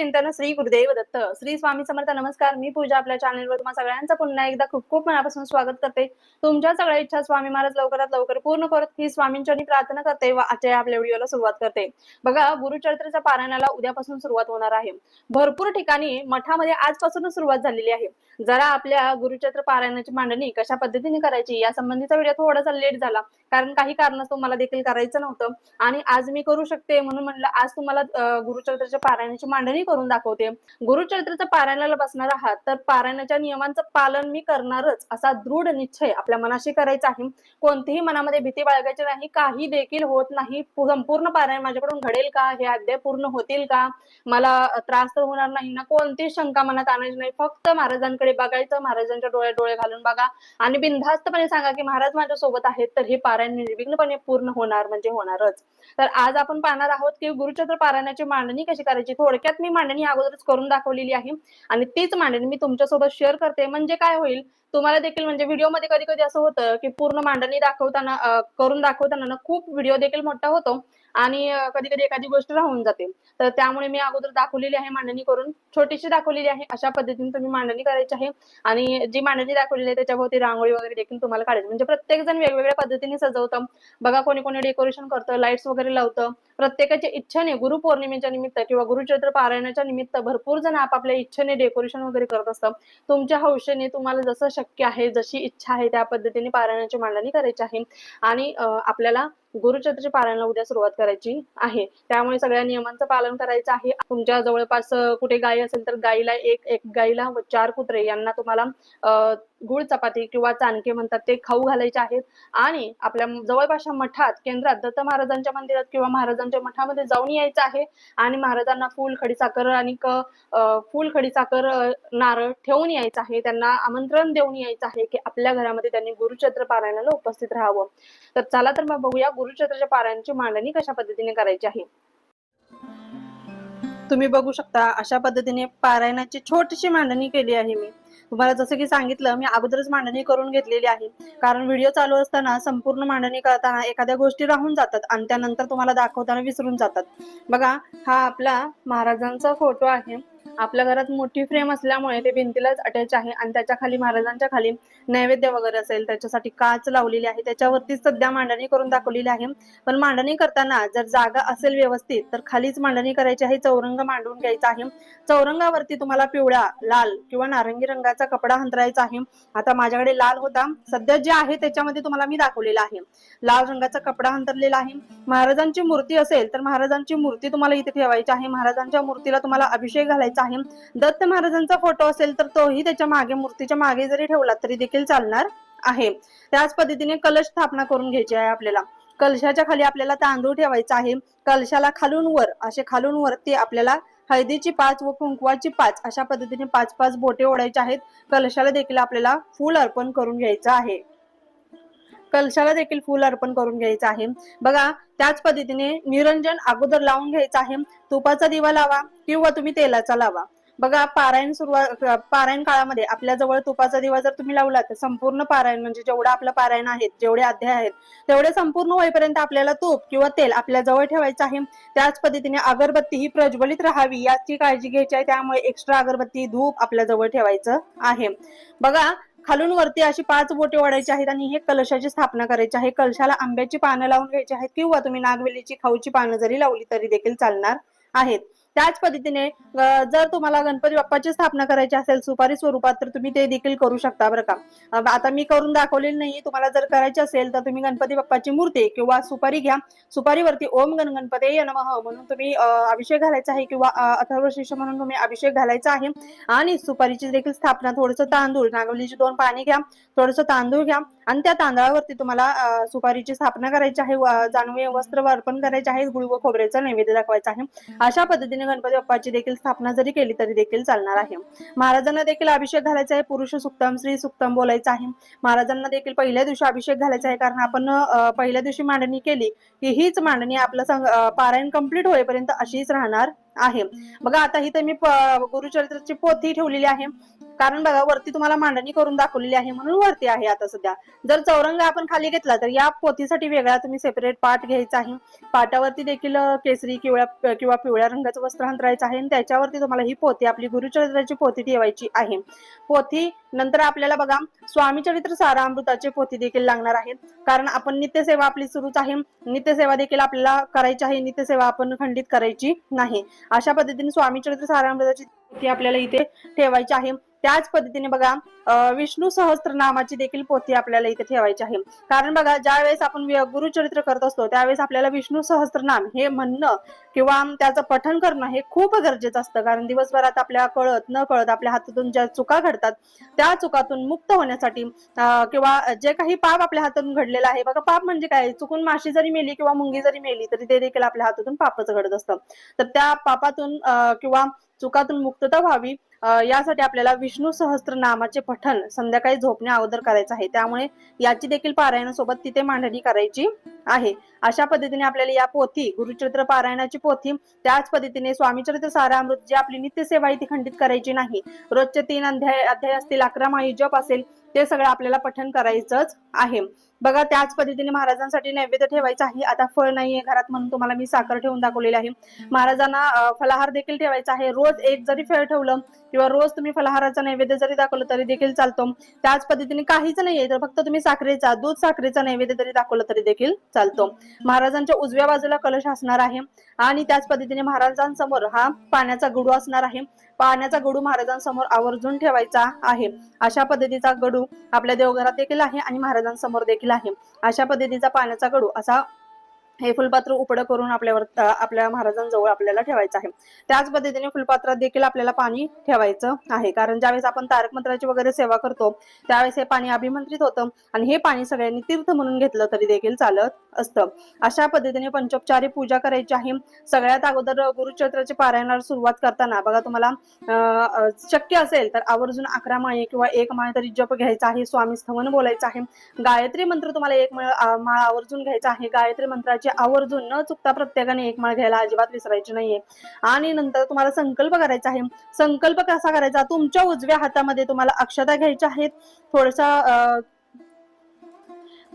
चिंतन श्री गुरुदेव दत्त. श्री स्वामी समर्थ नमस्कार. मी पूजा आपल्या चॅनलवर तुम्हाला सगळ्यांचं पुन्हा एकदा खूप खूप मनापासून स्वागत करते. तुमच्या सगळ्या इच्छा स्वामी महाराज लवकरात लवकर पूर्ण करत ही स्वामींची प्रार्थना करते व आजच्या आपल्या व्हिडिओला सुरुवात करते. बघा गुरुचरित्राच्या पारायणाला उद्यापासून सुरुवात होणार आहे. भरपूर ठिकाणी मठामध्ये आजपासूनच सुरुवात झालेली आहे. जरा आपल्या गुरुचरित्र पारायणाची मांडणी कशा पद्धतीने करायची या संबंधीचा व्हिडिओ थोडासा लेट झाला. कारण काही कारणास्तव मला देखील करायचं नव्हतं. आणि आज मी करू शकते म्हणून म्हणलं आज तुम्हाला गुरुचरित्रच्या गुरुचरित्राच्या पारायणाची मांडणी करून दाखवते. गुरुचरित्राच्या पारायणाला बसणार आहात तर पारायणाच्या नियमांचं पालन मी करणारच असा दृढ निश्चय आपल्या मनाशी करायचा आहे. कोणतीही मनामध्ये भीती बाळगायची नाही काही देखील होत नाही. संपूर्ण पारायण माझ्याकडून घडेल का? हे अध्याय पूर्ण होतील का? मला त्रास तर होणार नाही ना? कोणती शंका मनात आणायची नाही. फक्त महाराजांकडे बघायचं महाराजांच्या डोळ्यात डोळे घालून बघा. आणि बिनधास्तपणे सांगा की महाराज माझ्या सोबत आहेत तर हे पारायण निर्विघ्नपणे पूर्ण होणार म्हणजे होणारच. तर आज आपण पाहणार आहोत की गुरुचंद्र पारायणाची मांडणी कशी करायची? थोडक्यात मी मांडणी अगोदरच करून दाखवलेली आहे. आणि तीच मांडणी मी तुमच्यासोबत शेअर करते. म्हणजे काय होईल? तुम्हाला देखील म्हणजे व्हिडिओमध्ये कधी कधी असं होतं की पूर्ण मांडणी दाखवताना करून दाखवताना खूप व्हिडिओ देखील मोठा होतो. आणि कधी कधी एखादी गोष्ट राहून जाते. तर त्यामुळे मी अगोदर दाखवलेली आहे मांडणी करून. छोटीशी दाखवलेली आहे. अशा पद्धतीने तुम्ही मांडणी करायची आहे. आणि जी मांडणी दाखवलेली आहे त्याच्याभोवती रांगोळी वगैरे देखील तुम्हाला काढायची. म्हणजे प्रत्येक जण वेगवेगळ्या पद्धतीने सजवतं. बघा कोणी कोणी डेकोरेशन करतं लाईट्स वगैरे लावतं. प्रत्येकाच्या इच्छेने गुरुपौर्णिमेच्या निमित्त किंवा गुरुचरित्र पारायणाच्या निमित्त भरपूर जण आपापल्या इच्छेने डेकोरेशन वगैरे करत असतं तुमच्या हौशेने तुम्हाला जसं शक्य आहे जशी इच्छा आहे त्या पद्धतीने पारायणाची मांडणी करायची आहे. आणि आपल्याला गुरुचरित्राच्या पारायणाला उद्या सुरुवात करायची आहे. त्यामुळे सगळ्या नियमांचं पालन करायचं आहे. तुमच्या जवळपास कुठे गाय असेल तर गायीला एक एक गायीला व चार कुत्रे. यांना तुम्हाला अं, गुळ चपाती किंवा चाणके म्हणतात ते खाऊ घालायचे आहेत. आणि आपल्या जवळपासच्या मठात केंद्रात दत्त महाराजांच्या मंदिरात किंवा महाराजांच्या मठामध्ये जाऊन यायचं आहे. आणि महाराजांना फुल खडी साखर आणि फुल खडी साखर नारळ ठेवून यायचं आहे. त्यांना आमंत्रण देऊन यायचं आहे की आपल्या घरामध्ये त्यांनी गुरुचत्र पारायणाला उपस्थित राहावं. तर चला तर मग बघूया गुरुचत्राच्या पारायणाची मांडणी कशा पद्धतीने करायची आहे. तुम्ही बघू शकता अशा पद्धतीने पारायणाची छोटीशी मांडणी केली आहे मी. तुम्हाला जसं की सांगितलं मी अगोदरच मांडणी करून घेतलेली आहे. कारण व्हिडिओ चालू असताना संपूर्ण मांडणी करताना एखाद्या गोष्टी राहून जातात आणि त्यानंतर तुम्हाला दाखवताना विसरून जातात. बघा हा आपला महाराजांचा फोटो आहे. आपल्या घरात मोठी फ्रेम असल्यामुळे ते भिंतीलाच अटॅच आहे आणि त्याच्याखाली महाराजांच्या खाली नैवेद्य वगैरे असेल त्याच्यासाठी काच लावलेली आहे. त्याच्यावरती सध्या मांडणी करून दाखवलेली आहे. पण मांडणी करताना जर जागा असेल व्यवस्थित तर खालीच मांडणी करायची आहे. चौरंग मांडून घ्यायचा आहे. चौरंगावरती तुम्हाला पिवळा लाल किंवा नारंगी रंगाचा कपडा हंतरायचा आहे. आता माझ्याकडे लाल होता. सध्या जे आहे त्याच्यामध्ये तुम्हाला मी दाखवलेला आहे. लाल रंगाचा कपडा हंतरलेला आहे. महाराजांची मूर्ती असेल तर महाराजांची मूर्ती तुम्हाला इथे ठेवायची आहे. महाराजांच्या मूर्तीला तुम्हाला अभिषेक घालायचा आहे. दत्त महाराजांचा फोटो असेल तर तोही त्याच्यामागे मूर्तीच्या मागे जरी ठेवला तरी देखील चालणार आहे. त्याच पद्धतीने कलश स्थापना करून घ्यायची आहे आपल्याला. कलशाच्या खाली आपल्याला तांदूळ ठेवायचा आहे. कलशाला खालून वर असे खालून वरती आपल्याला हळदीची पाच व कुंकवाची पाच अशा पद्धतीने पाच पाच बोटे ओढायचे आहेत. कलशाला देखील आपल्याला फूल अर्पण करून घ्यायचं आहे. कलशाला देखील फूल अर्पण करून घ्यायचं आहे. बघा त्याच पद्धतीने निरंजन अगोदर लावून घ्यायचं आहे. तुपाचा दिवा लावा किंवा तुम्ही तेलाचा लावा. बघा पारायण सुरुवात पारायण काळामध्ये आपल्या जवळ तुपाचा दिवा जर तुम्ही लावला तर संपूर्ण पारायण म्हणजे जेवढं आपलं पारायण आहेत जेवढे अध्याय आहेत तेवढे संपूर्ण होईपर्यंत आपल्याला तूप किंवा तेल आपल्या जवळ ठेवायचं आहे. त्याच पद्धतीने अगरबत्ती ही प्रज्वलित राहावी याची काळजी घ्यायची आहे. त्यामुळे एक्स्ट्रा अगरबत्ती धूप आपल्या जवळ ठेवायचं आहे. बघा खालून वरती अशी पाच बोटे ओढायची आहेत आणि हे कलशाची स्थापना करायची आहे. कलशाला आंब्याची पानं लावून घ्यायची आहेत किंवा तुम्ही नागवेलीची खाऊची पानं जरी लावली तरी देखील चालणार आहेत. त्याच पद्धतीने जर तुम्हाला गणपती बाप्पाची स्थापना करायची असेल सुपारी स्वरूपात तर तुम्ही ते देखील करू शकता बरं का. आता मी करून दाखवलेली नाही तुम्हाला जर करायची असेल तर तुम्ही गणपती बाप्पाची मूर्ती किंवा सुपारी घ्या. सुपारीवरती ओम गण गणपती नमः म्हणून तुम्ही अभिषेक घालायचा आहे किंवा अं, अथर्व म्हणून तुम्ही अभिषेक घालायचा आहे. आणि सुपारीची देखील स्थापना थोडंसं तांदूळ नागवलीची दोन पाणी घ्या थोडस तांदूळ घ्या. आणि त्या तांदळावरती तुम्हाला सुपारीची स्थापना करायची आहे. जानवे वस्त्र अर्पण करायचे आहे. गुळ व खोबऱ्याचा नैवेद्य दाखवायचा आहे. अशा पद्धतीने गणपती बाप्पाची देखील स्थापना जरी केली तरी देखील चालणार आहे. महाराजांना देखील अभिषेक घालायचा आहे. पुरुष सुक्तम स्त्री सुक्तम बोलायचं आहे. महाराजांना देखील पहिल्या दिवशी अभिषेक घालायचा आहे. कारण आपण पहिल्या दिवशी मांडणी केली की हीच मांडणी आपलं पारायण कंप्लीट होईपर्यंत अशीच राहणार आहे. बघा आता इथे मी गुरुचरित्राची पोथी ठेवलेली आहे. कारण बघा वरती तुम्हाला मांडणी करून दाखवलेली आहे म्हणून वरती आहे आता सध्या. जर चौरंग आपण खाली घेतला तर या पोथीसाठी वेगळा तुम्ही सेपरेट पाठ घ्यायचा आहे. पाटावरती देखील केसरी किंवा किंवा पिवळ्या रंगाचं वस्त्र अंतरायचं आहे आणि त्याच्यावरती तुम्हाला ही पोथी आपली गुरुचरित्राची पोथी ठेवायची आहे. पोथी नंतर आपल्याला बघा स्वामी चरित्र सारामृताची पोथी देखील लागणार आहेत. कारण आपण नित्यसेवा आपली सुरूच आहे. नित्यसेवा देखील आपल्याला करायची आहे. नित्यसेवा आपण खंडित करायची नाही. अशा पद्धतीने स्वामी चरित्र सारामृताची पोथी आपल्याला इथे ठेवायची आहे. त्याच पद्धतीने बघा विष्णू विष्णू सहस्त्रनामाची देखील पोथी आपल्याला इथे ठेवायची आहे. कारण बघा ज्या वेळेस आपण गुरुचरित्र करत असतो त्यावेळेस आपल्याला विष्णू सहस्त्रनाम हे म्हणणं किंवा त्याचं पठण करणं हे खूप गरजेचं असतं. कारण दिवसभरात आपल्या कळत न कळत आपल्या हातातून ज्या चुका घडतात त्या चुकातून मुक्त होण्यासाठी अं, किंवा जे काही पाप आपल्या हातून घडलेलं आहे. बघा पाप म्हणजे काय? चुकून माशी जरी मेली किंवा मुंगी जरी मेली तरी ते देखील आपल्या हातातून पापच घडत असतं. तर त्या पापातून किंवा चुकातून मुक्तता व्हावी यासाठी आपल्याला विष्णू सहस्त्र नामाचे पठण संध्याकाळी झोपण्या अगोदर करायचं आहे. त्यामुळे याची देखील पारायणासोबत तिथे मांडणी करायची आहे. अशा पद्धतीने आपल्याला या पोथी गुरुचरित्र पारायणाची पोथी त्याच पद्धतीने स्वामीचरित्र सारामृत जी आपली नित्यसेवा आहे ती खंडित करायची नाही. रोजचे तीन अध्याय अध्याय असतील अकरा माळी जप असेल ते सगळं आपल्याला पठण करायचंच आहे. बघा त्याच पद्धतीने महाराजांसाठी नैवेद्य ठेवायचं आहे. आता फळ नाहीये घरात म्हणून तुम्हाला मी साखर ठेवून दाखवलेली आहे. महाराजांना फलाहार देखील ठेवायचा आहे. रोज एक जरी फळ ठेवलं किंवा रोज तुम्ही फलाहाराचा नैवेद्य जरी दाखवलं तरी देखील चालतो. त्याच पद्धतीने काहीच नाहीये तर फक्त तुम्ही साखरेचा दूध साखरेचा नैवेद्य जरी दाखवलं तरी देखील चालतो. महाराजांच्या उजव्या बाजूला कलश असणार आहे आणि त्याच पद्धतीने महाराजांसमोर हा पाण्याचा गडू असणार आहे. पाण्याचा गडू महाराजांसमोर आवर्जून ठेवायचा आहे. अशा पद्धतीचा गडू आपल्या देवघरात देखील आहे आणि महाराजांसमोर देखील आहे. अशा पद्धतीचा पाण्याचा गडू असा हे फुलपात्र उपडं करून आपल्यावर आपल्या महाराजांजवळ आपल्याला ठेवायचं आहे. त्याच पद्धतीने फुलपात्रात देखील आपल्याला पाणी ठेवायचं आहे. कारण ज्यावेळेस आपण तारक मंत्राची वगैरे सेवा करतो त्यावेळेस हे पाणी अभिमंत्रित होतं आणि हे पाणी सगळ्यांनी तीर्थ म्हणून घेतलं तरी देखील चालत असतं. अशा पद्धतीने पंचोपचारी पूजा करायची आहे. सगळ्यात अगोदर गुरुचरित्राची पारायणाला सुरुवात करताना बघा तुम्हाला अं, शक्य असेल तर आवर्जून अकरा माळे किंवा एक माळ तरी जप घ्यायचा आहे. स्वामी स्थवन बोलायचं आहे. गायत्री मंत्र तुम्हाला एक माळ माळ आवर्जून घ्यायचा आहे. गायत्री मंत्राची आवर्जून न चुकता प्रत्येकाने एक माळ घ्यायला अजिबात विसरायची नाहीये. आणि नंतर तुम्हाला संकल्प करायचा आहे. संकल्प कसा करायचा? तुमच्या उजव्या हातामध्ये तुम्हाला अक्षता घ्यायच्या आहेत. थोडसा अं,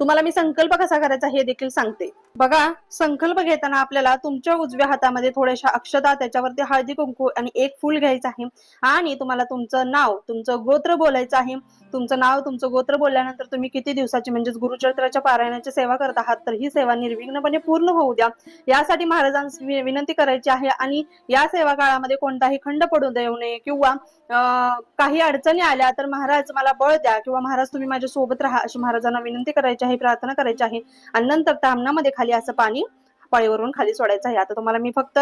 तुम्हाला मी संकल्प कसा करायचा हे देखील सांगते. बघा संकल्प घेताना आपल्याला तुमच्या उजव्या हातामध्ये थोड्याशा अक्षता त्याच्यावरती हळदी कुंकू आणि एक फूल घ्यायचं आहे. आणि तुम्हाला तुमचं नाव तुमचं गोत्र बोलायचं आहे. तुमचं नाव तुमचं गोत्र बोलल्यानंतर तुम्ही किती दिवसाची म्हणजेच गुरुचरित्राच्या पारायणाची सेवा करत आहात तर ही सेवा निर्विघ्नपणे पूर्ण होऊ द्या. यासाठी महाराजांस विनंती करायची आहे आणि या सेवा काळामध्ये कोणताही खंड पडू देऊ नये किंवा अं, काही अडचणी आल्या तर महाराज मला बळ द्या किंवा महाराज तुम्ही माझ्या सोबत राहा अशी महाराजांना विनंती करायची आहे प्रार्थना करायची आहे. आणि नंतर तामणामध्ये खाली असं पाणी पळीवरून खाली सोडायचं आहे. आता तुम्हाला मी फक्त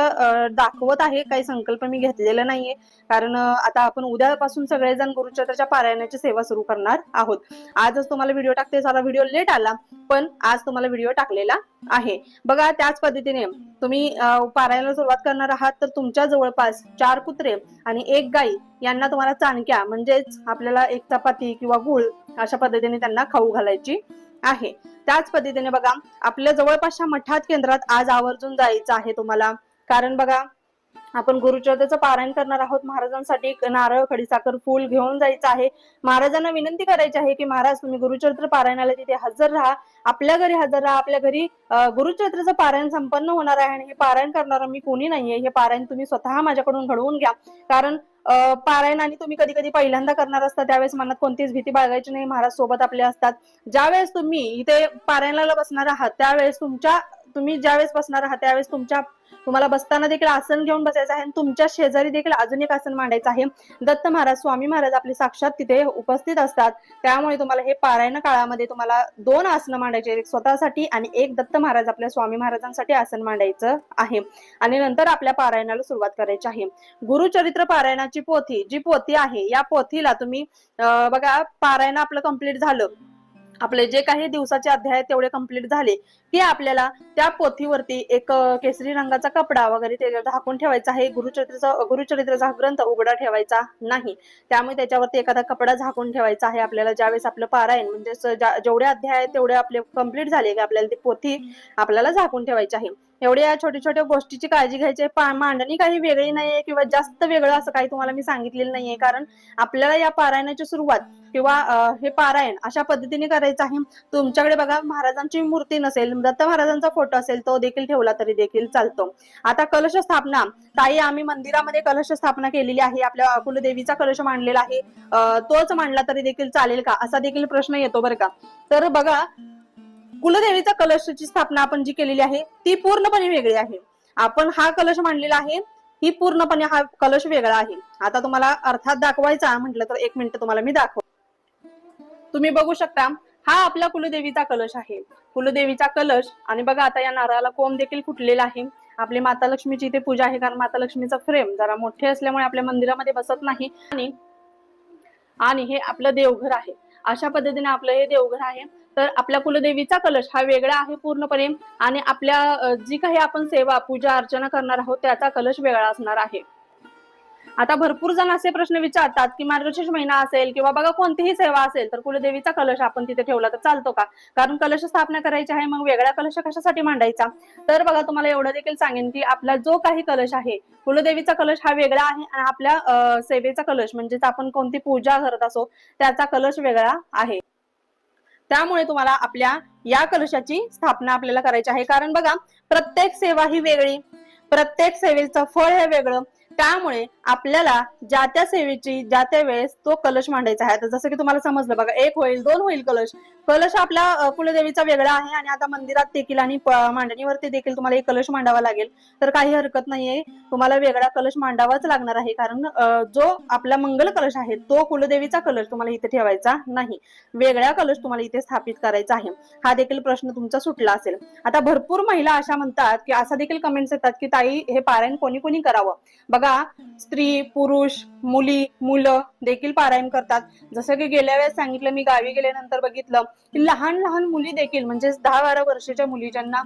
दाखवत आहे. काही संकल्प मी घेतलेला नाहीये. कारण आता आपण उद्यापासून सगळेजण गुरुचंद्राच्या पारायणाची सेवा सुरू करणार आहोत. आजच तुम्हाला व्हिडिओ टाकते सारा व्हिडिओ लेट आला पण आज तुम्हाला व्हिडिओ टाकलेला आहे. बघा त्याच पद्धतीने तुम्ही पारायणाला सुरुवात करणार आहात तर तुमच्या जवळपास चार कुत्रे आणि एक गाई यांना तुम्हाला चाणक्या म्हणजेच आपल्याला एक चपाती किंवा गुळ अशा पद्धतीने त्यांना खाऊ घालायची आहे. त्याच पद्धतीने बघा आपल्या जवळपासच्या मठात केंद्रात आज आवर्जून जायचं आहे तुम्हाला. कारण बघा आपण गुरुचरित्राचं पारायण करणार आहोत. महाराजांसाठी एक नारळ खडीसाखर फूल घेऊन जायचं आहे. महाराजांना विनंती करायची आहे की महाराज तुम्ही गुरुचरित्र पारायणाला तिथे हजर राहा. आपल्या घरी हजर राहा. आपल्या घरी गुरुचरित्राचं पारायण संपन्न होणार आहे आणि हे पारायण करणार मी कोणी नाहीये. हे पारायण तुम्ही स्वतः माझ्याकडून घडवून घ्या. कारण पारायण आणि तुम्ही कधी कधी पहिल्यांदा करणार असता. त्यावेळेस मनात कोणतीच भीती बाळगायची नाही. महाराज सोबत आपले असतात. ज्यावेळेस तुम्ही इथे पारायणाला बसणार आहात त्यावेळेस तुमच्या तुम्ही ज्यावेळेस बसणार आहात त्यावेळेस तुमच्या तुम्हाला बसताना देखील आसन घेऊन बसायचं आहे आणि तुमच्या शेजारी देखील अजून एक आसन मांडायचं आहे. दत्त महाराज स्वामी महाराज आपले साक्षात तिथे उपस्थित असतात. त्यामुळे तुम्हाला हे पारायण काळामध्ये तुम्हाला दोन आसनं मांडायचे एक स्वतःसाठी आणि एक दत्त महाराज आपल्या स्वामी महाराजांसाठी आसन मांडायचं आहे. आणि नंतर आपल्या पारायणाला सुरुवात करायची आहे. गुरुचरित्र पारायणाची पोथी जी पोथी आहे या पोथीला तुम्ही अं, बघा पारायण आपलं कंप्लीट झालं. आपले जे काही दिवसाचे अध्याय तेवढे कंप्लीट झाले. की आपल्याला त्या पोथीवरती एक केसरी रंगाचा कपडा वगैरे ते झाकून ठेवायचा आहे. गुरुचरित्राचा गुरुचरित्राचा ग्रंथ उघडा ठेवायचा नाही. त्यामुळे त्याच्यावरती एखादा कपडा झाकून ठेवायचा आहे आपल्याला. ज्यावेळेस आपलं पारायण म्हणजे जेवढे अध्याय आहेत तेवढे आपले कंप्लीट झाले की आपल्याला ती पोथी आपल्याला झाकून ठेवायची आहे. एवढ्या या छोट्या छोट्या गोष्टीची काळजी घ्यायची पा- मांडणी काही वेगळी नाहीये किंवा जास्त वेगळं असं काही तुम्हाला मी सांगितलेलं नाहीये. कारण आपल्याला या पारायणाची सुरुवात किंवा हे पारायण अशा पद्धतीने करायचं आहे. तुमच्याकडे बघा महाराजांची मूर्ती नसेल दत्त महाराजांचा फोटो असेल तो देखील ठेवला तरी देखील चालतो. आता कलश स्थापना. ताई आम्ही मंदिरामध्ये कलश स्थापना केलेली आहे. आपल्या कुलदेवीचा कलश मांडलेला आहे. तोच मांडला तरी देखील चालेल का? असा देखील प्रश्न येतो बरं का? तर बघा कुलदेवीचा कलशची स्थापना आपण जी केलेली आहे ती पूर्णपणे वेगळी आहे. आपण हा कलश मांडलेला आहे ही पूर्णपणे हा कलश वेगळा आहे. आता तुम्हाला अर्थात दाखवायचा म्हटलं तर एक मिनिट तुम्हाला मी दाखव तुम्ही बघू शकता हा आपला कुलदेवीचा कलश आहे. कुलदेवीचा कलश आणि बघा आता या नारळाला कोंब देखील फुटलेला आहे. आपली माता लक्ष्मीची इथे पूजा आहे कारण माता लक्ष्मीचा फ्रेम जरा मोठे असल्यामुळे आपल्या मंदिरामध्ये बसत नाही. आणि आणि हे आपलं देवघर आहे. अशा पद्धतीने आपलं हे देवघर आहे. तर आपल्या कुलदेवीचा कलश हा वेगळा आहे पूर्णपणे आणि आपल्या जी काही आपण सेवा पूजा अर्चना करणार आहोत त्याचा कलश वेगळा असणार आहे. आता भरपूर जण असे प्रश्न विचारतात की मार्गशीर्ष महिना असेल किंवा बघा कोणतीही सेवा असेल तर कुलदेवीचा कलश आपण तिथे ठेवला तर चालतो का? कारण कलश स्थापना करायची आहे मग वेगळा कलश कशासाठी मांडायचा? तर बघा तुम्हाला एवढं देखील सांगेन की आपला जो काही कलश आहे कुलदेवीचा कलश हा वेगळा आहे आणि आपल्या सेवेचा कलश म्हणजेच आपण कोणती पूजा करत असो त्याचा कलश वेगळा आहे. त्यामुळे तुम्हाला आपल्या या कलशाची स्थापना आपल्याला करायची आहे. कारण बघा प्रत्येक सेवा ही वेगळी प्रत्येक सेवेचं फळ हे वेगळं. त्यामुळे आपल्याला ज्या त्या सेवेची ज्या त्या वेळेस तो कलश मांडायचा आहे. आता जसं की तुम्हाला समजलं बघा एक होईल दोन होईल कलश. कलश आपल्या कुलदेवीचा वेगळा आहे आणि आता मंदिरात देखील आणि मांडणीवरती देखील तुम्हाला एक कलश मांडावा लागेल. तर काही हरकत नाहीये. तुम्हाला वेगळा कलश मांडावाच लागणार आहे. कारण जो आपला मंगल कलश आहे तो कुलदेवीचा कलश तुम्हाला इथे ठेवायचा नाही. वेगळा कलश तुम्हाला इथे स्थापित करायचा आहे. हा देखील प्रश्न तुमचा सुटला असेल. आता भरपूर महिला अशा म्हणतात की असा देखील कमेंट्स येतात की ताई हे पारायण कोणी कोणी करावं? बघा स्त्री पुरुष मुली मुलं देखील पारायण करतात. जसं की गेल्या वेळेस सांगितलं मी गावी गेल्यानंतर बघितलं की लहान लहान मुली देखील म्हणजे दहा बारा वर्षाच्या मुली ज्यांना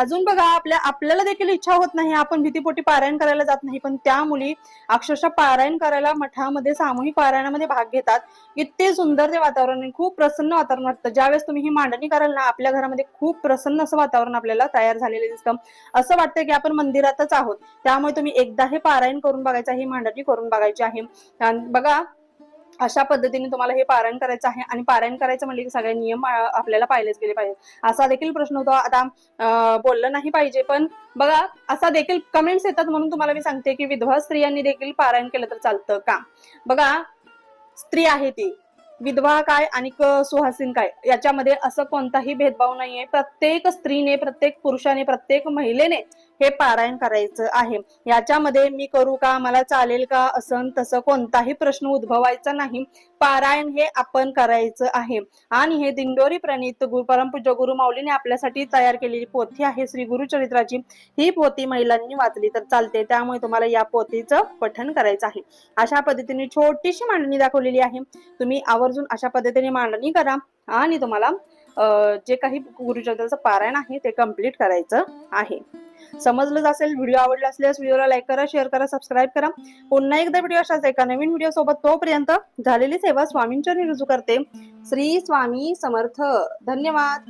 अजून बघा आपल्या आपल्याला देखील इच्छा होत नाही आपण भीतीपोटी पारायण करायला जात नाही पण त्या मुली अक्षरशः पारायण करायला मठामध्ये सामूहिक पारायणामध्ये भाग घेतात. इतके सुंदर ते वातावरण खूप प्रसन्न वातावरण वाटतं. ज्यावेळेस तुम्ही ही मांडणी कराल ना आपल्या घरामध्ये खूप प्रसन्न असं वातावरण आपल्याला तयार झालेलं दिसतं. असं वाटतं की आपण मंदिरातच आहोत. त्यामुळे तुम्ही एकदा हे पारायण करून बघायचं आहे मांडणी करून बघायची आहे. बघा अशा पद्धतीने तुम्हाला हे पारायण करायचं आहे आणि पारायण करायचं म्हणजे की सगळे नियम आपल्याला पाहिलेच गेले पाहिजे असा देखील प्रश्न होतो. आता बोललं नाही पाहिजे पण बघा असा देखील कमेंट्स येतात म्हणून तुम्हाला मी सांगते की विधवा स्त्रियांनी देखील पारायण केलं तर चालतं का? बघा स्त्री आहे ती. विधवा काय आणि सुहासीन सुहासिन काय? याच्यामध्ये असं कोणताही भेदभाव नाहीये. प्रत्येक स्त्रीने प्रत्येक पुरुषाने प्रत्येक महिलेने हे पारायण करायचं आहे. याच्यामध्ये मी करू का मला चालेल का असं तसं कोणताही प्रश्न उद्भवायचा नाही. पारायण हे आपण करायचं आहे. आणि हे दिंडोरी प्रणित गुरु परमपूज्य गुरु माऊलीने आपल्यासाठी तयार केलेली पोथी आहे. श्री गुरुचरित्राची ही पोथी महिलांनी वाचली तर चालते. त्यामुळे तुम्हाला या पोथीचं पठण करायचं आहे. अशा पद्धतीने छोटीशी मांडणी दाखवलेली आहे. तुम्ही आवर्जून अशा पद्धतीने मांडणी करा आणि तुम्हाला जे काही गुरुचरित्राचं पारायण आहे ते कंप्लीट करायचं आहे. समजलंच असेल व्हिडिओ आवडला असल्यास व्हिडिओला लाईक करा शेअर करा सबस्क्राईब करा. पुन्हा एकदा व्हिडिओ अशाच एका नवीन व्हिडिओ सोबत तोपर्यंत झालेली सेवा स्वामींच्या रुजू करते. श्री स्वामी समर्थ. धन्यवाद.